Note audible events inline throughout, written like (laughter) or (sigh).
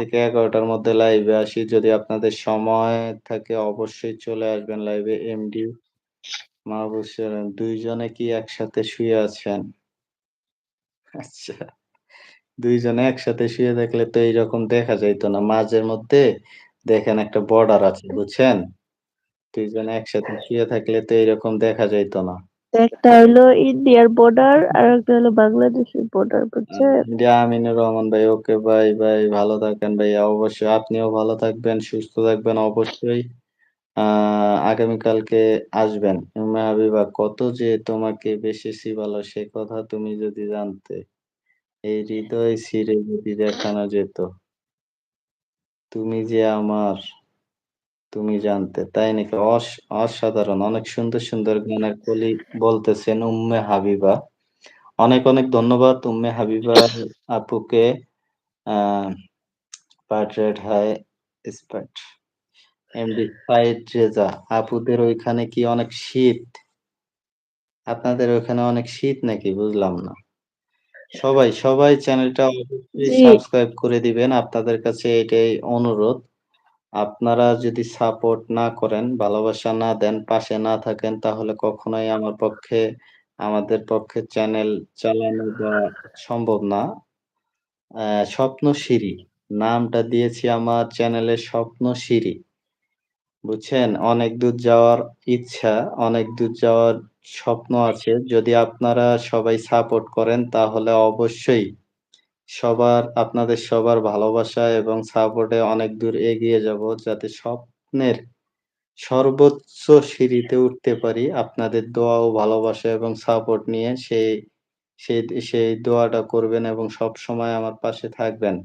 থেকে ১১ঃ০০ র মধ্যে লাইভে আসি। যদি আপনাদের সময় থাকে অবশ্যই চলে আসবেন লাইভে। এমডি মাহবুব ২ কি একসাথে শুয়ে আছেন? আচ্ছা। দুইজনে একসাথে শুয়ে থাকলে তো এইরকম দেখা যাইতো না। মাঝের মধ্যে দেখেন একটা বর্ডার আছে, বুঝছেন? দুইজনে একসাথে শুয়ে থাকলে তো এরকম দেখা যাইতো না। একটা হইল ইন্ডিয়ার বর্ডার আরেকটা হলো বাংলাদেশের বর্ডার বুঝছেন? জি, আমিনুর রহমান ভাই, ওকে ভাই, ভাই ভালো থাকেন ভাইয়া। অবশ্যই আপনিও ভালো থাকবেন, সুস্থ থাকবেন অবশ্যই। আগামীকালকে আসবেন। উম্মে হাবিবা কত যে তোমাকে বেসেছি ভালো সে কথা তুমি যদি জানতে। এই হৃদয় ছিঁড়ে যদি দেখানো যেত। তুমি যে আমার তুমি জানতে। তাই নাকি? অস অসাধারণ। অনেক সুন্দর, সুন্দর গানের কলি বলতেছেন উম্মে হাবিবা। অনেক, অনেক ধন্যবাদ উম্মে হাবিবা আপুকে। আ পার্ট রেড এমডি সাইদ রেজা আপুদের ওইখানে কি অনেক শীত? আপনাদের ওখানে অনেক শীত নাকি? বুঝলাম না। সবাই, সবাই চ্যানেলটা সাবস্ক্রাইব করে দিবেন। আপনাদের কাছে এটাই অনুরোধ। আপনারা যদি সাপোর্ট না করেন, ভালোবাসা না দেন, পাশে না থাকেন তাহলে কখনোই আমার পক্ষে আমাদের পক্ষে চ্যানেল চালানো সম্ভব না। স্বপ্ন সিঁড়ি নামটা দিয়েছি আমার চ্যানেলের সিঁড়ি বুঝছেন? অনেক দূর যাওয়ার ইচ্ছা, অনেক দূর যাওয়ার স্বপ্ন আছে। যদি আপনারা সবাই সাপোর্ট করেন তাহলে অবশ্যই সবার আপনাদের সবার ভালোবাসা এবং সাপোর্টে অনেক দূর এগিয়ে যাব। যাতে স্বপ্নের সর্বোচ্চ সিঁড়িতে উঠতে পারি। আপনাদের দোয়া ও ভালোবাসা এবং সাপোর্ট নিয়ে সেই সেই সেই দোয়াটা করবেন এবং সব সময় আমার পাশে থাকবেন।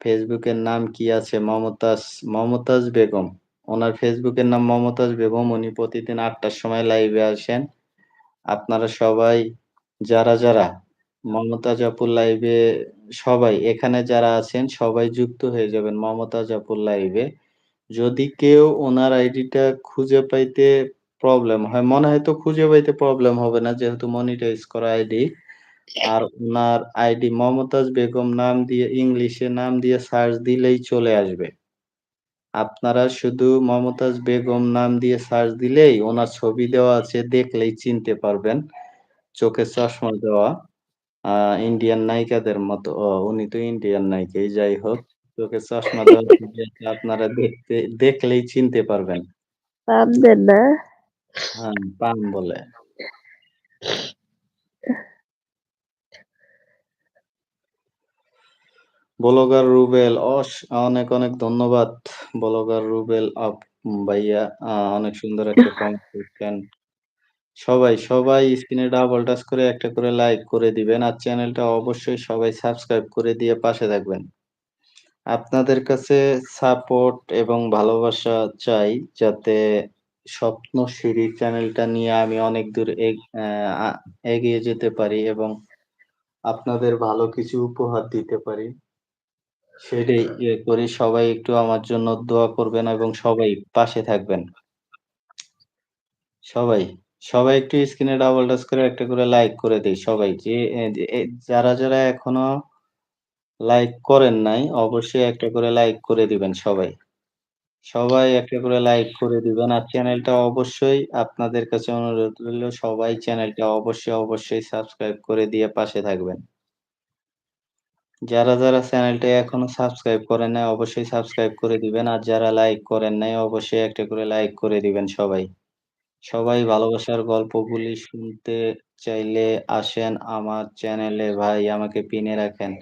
ফেসবুকের নাম কি আছে? মমতাজ, মমতাজ বেগম। উনার ফেসবুকের নাম মমতাজ বেগম। উনি প্রতিদিন আটটার সময় লাইভে আসেন। আপনারা সবাই যারা, যারা মমতাজ আপুর লাইভে সবাই এখানে যারা আছেন সবাই যুক্ত হয়ে যাবেন মমতাজ আপুর লাইভে। যদি কেউ উনার আইডিটা খুঁজে পাইতে প্রবলেম হয়, মনে হয় তো খুঁজে পাইতে প্রবলেম হবে না যেহেতু মনিটাইজ করা আইডি। আর ওনার আইডি মমতাজ বেগম নাম দিয়ে ইংলিশে নাম দিয়ে সার্চ দিলেই চলে আসবে। আপনারা শুধু মমতাজ বেগম নাম দিয়ে সার্চ দিলেই ওনার ছবি দেওয়া আছে দেখলেই চিনতে পারবেন। চোখে চশমা দেওয়া। ইন্ডিয়ান নায়িকাদের মতো। ও উনি তো ইন্ডিয়ান নায়িকাই যাই হোক। চোখে চশমা (laughs) আপনারা দেখতে দেখলেই চিনতে পারবেন। পাম দেন না? হ্যাঁ, পাম বলে। ব্লগার রুবেল অস অনেক, অনেক ধন্যবাদ বলগার রুবেল আপ ভাইয়া। অনেক সুন্দর একটা (laughs) কমেন্ট। সবাই, সবাই স্ক্রিনে ডাবল টাচ করে একটা করে লাইক করে দিবেন। আর চ্যানেলটা অবশ্যই সবাই সাবস্ক্রাইব করে দিয়ে পাশে থাকবেন। আপনাদের কাছে সাপোর্ট এবং ভালোবাসা চাই যাতে স্বপ্নশিরি চ্যানেলটা নিয়ে আমি অনেক দূর এগিয়ে যেতে পারি এবং আপনাদের ভালো কিছু উপহার দিতে পারি। সেটাই ইয়ে করি। সবাই একটু আমার জন্য দোয়া করবেন এবং সবাই পাশে থাকবেন। সবাই, সবাই একটু স্ক্রিনে ডাবল টাচ করে একটা করে লাইক করে দেই সবাই। যে যারা, যারা এখনও লাইক করেন নাই অবশ্যই একটা করে লাইক করে দিবেন সবাই। সবাই একটা করে লাইক করে দিবেন। আর চ্যানেলটা অবশ্যই আপনাদের কাছে অনুরোধ রইল সবাই চ্যানেলটা অবশ্যই, অবশ্যই সাবস্ক্রাইব করে দিয়ে পাশে থাকবেন। যারা, যারা চ্যানেলটা এখনও সাবস্ক্রাইব করেন নাই অবশ্যই সাবস্ক্রাইব করে দিবেন। আর যারা লাইক করেন নাই অবশ্যই একটা করে লাইক করে দিবেন সবাই। সবাই ভালোবাসার গল্পগুলি শুনতে চাইলে আসেন আমার চ্যানেলে ভাই আমাকে পিনে রাখেন।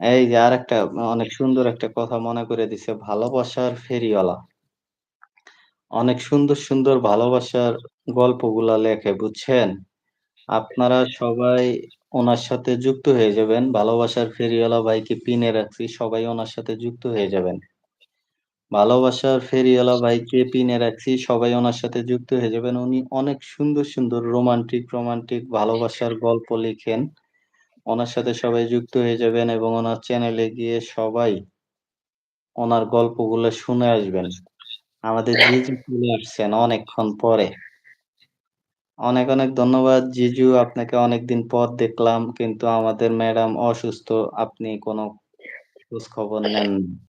এই যে আর একটা অনেক সুন্দর একটা কথা মনে করে দিছে ভালোবাসার ফেরিওয়ালা। অনেক সুন্দর, সুন্দর ভালোবাসার গল্পগুলা লেখে বুঝছেন? আপনারা সবাই ওনার সাথে যুক্ত হয়ে যাবেন। ভালোবাসার ফেরিওয়ালা ভাইকে পিনে রাখছি। সবাই ওনার সাথে যুক্ত হয়ে যাবেন। ভালোবাসার ফেরিওয়ালা ভাইকে পিনে রাখছি। সবাই ওনার সাথে যুক্ত হয়ে যাবেন। উনি অনেক সুন্দর, সুন্দর রোমান্টিক, রোমান্টিক ভালোবাসার গল্প লিখেন। ওনার সাথে সবাই যুক্ত হয়ে যাবেন এবং ওনার চ্যানেলে গিয়ে সবাই ওনার গল্পগুলো শুনে আসবেন। আমাদের জিজু চলে আসছেন অনেকক্ষণ পরে। অনেক, অনেক ধন্যবাদ জিজু। আপনাকে অনেকদিন পর দেখলাম। কিন্তু আমাদের ম্যাডাম অসুস্থ। আপনি কোনো খোঁজ খবর নেন